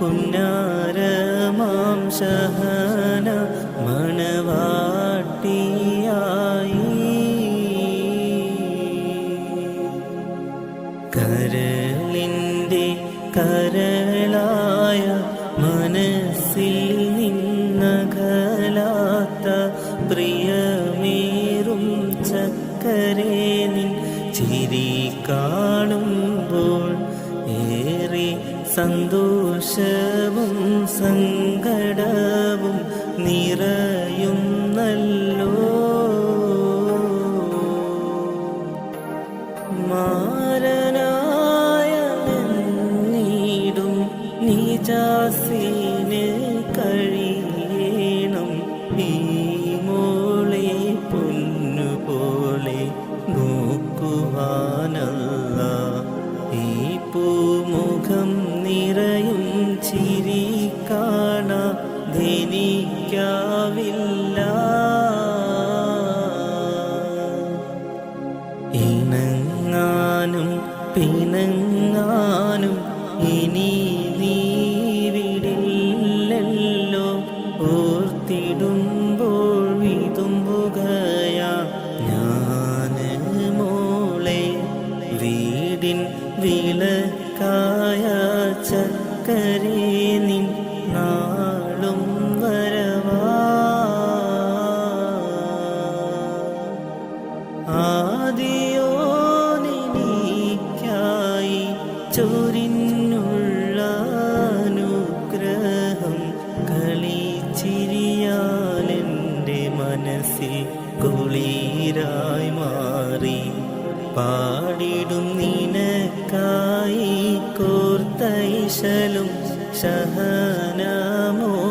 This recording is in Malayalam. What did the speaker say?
പുന്നാരമാം ശഹന മണവാട്ടിയായി കരളിന്റെ കരളായ മനസ്സിൽ നിന്നകലാത്ത പ്രിയമേറും ചക്കരേ നിൻ ചിരി കാണുമ്പോൾ ഏറെ സന്തോഷവും സങ്കടവും നിറയുന്നല്ലോ. മാരനായ നീടും നീജാസീന് കാണാതെനിക്കാവില്ല ഇണങ്ങാനും പിണങ്ങാനും ഇനി നീവിടില്ലല്ലോ ഓർത്തിടുമ്പോൾ വിതുമ്പുകയാ ഞാൻ മോളെ. വീടിൻ വിളക്കായ അനുഗ്രഹം കളിച്ചിരിയാലെന്റെ മനസ്സിൽ കുളീരായി മാറി. പാടിടും നിനക്കായി കോർത്തൈശലും ശഹനമോ